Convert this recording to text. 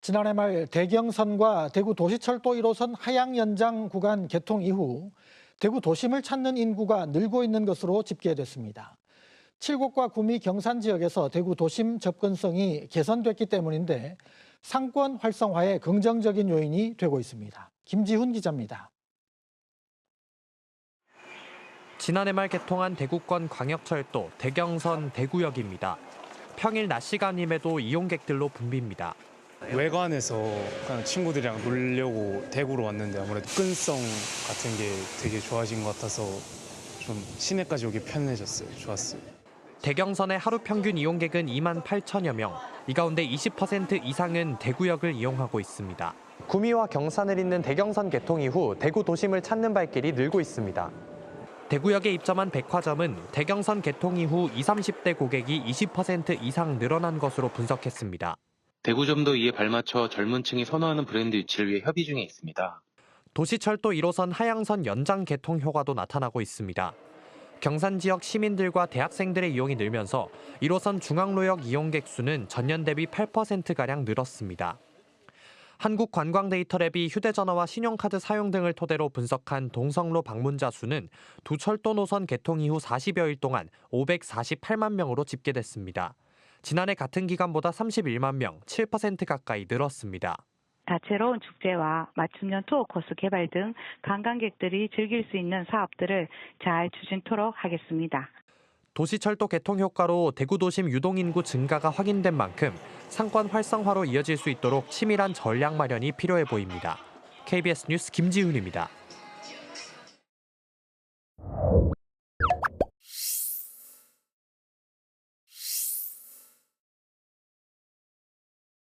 지난해 말 대경선과 대구 도시철도 1호선 하양 연장 구간 개통 이후 대구 도심을 찾는 인구가 늘고 있는 것으로 집계됐습니다. 칠곡과 구미 경산 지역에서 대구 도심 접근성이 개선됐기 때문인데 상권 활성화에 긍정적인 요인이 되고 있습니다. 김지훈 기자입니다. 지난해 말 개통한 대구권 광역철도 대경선 대구역입니다. 평일 낮 시간임에도 이용객들로 붐빕니다. 외관에서 그냥 친구들이랑 놀려고 대구로 왔는데 아무래도 끈성 같은 게 되게 좋아진 것 같아서 좀 시내까지 오기 편해졌어요. 좋았어요. 대경선의 하루 평균 이용객은 2만 8천여 명. 이 가운데 20% 이상은 대구역을 이용하고 있습니다. 구미와 경산을 잇는 대경선 개통 이후 대구 도심을 찾는 발길이 늘고 있습니다. 대구역에 입점한 백화점은 대경선 개통 이후 20, 30대 고객이 20% 이상 늘어난 것으로 분석했습니다. 대구점도 이에 발맞춰 젊은 층이 선호하는 브랜드 유치를 위해 협의 중에 있습니다. 도시철도 1호선 하양선 연장 개통 효과도 나타나고 있습니다. 경산 지역 시민들과 대학생들의 이용이 늘면서 1호선 중앙로역 이용객 수는 전년 대비 8%가량 늘었습니다. 한국관광데이터랩이 휴대전화와 신용카드 사용 등을 토대로 분석한 동성로 방문자 수는 두 철도 노선 개통 이후 40여일 동안 548만 명으로 집계됐습니다. 지난해 같은 기간보다 31만 명, 7% 가까이 늘었습니다. 다채로운 축제와 맞춤형 투어 코스 개발 등 관광객들이 즐길 수 있는 사업들을 잘 추진토록 하겠습니다. 도시철도 개통 효과로 대구 도심 유동 인구 증가가 확인된 만큼 상권 활성화로 이어질 수 있도록 치밀한 전략 마련이 필요해 보입니다. KBS 뉴스 김지훈입니다.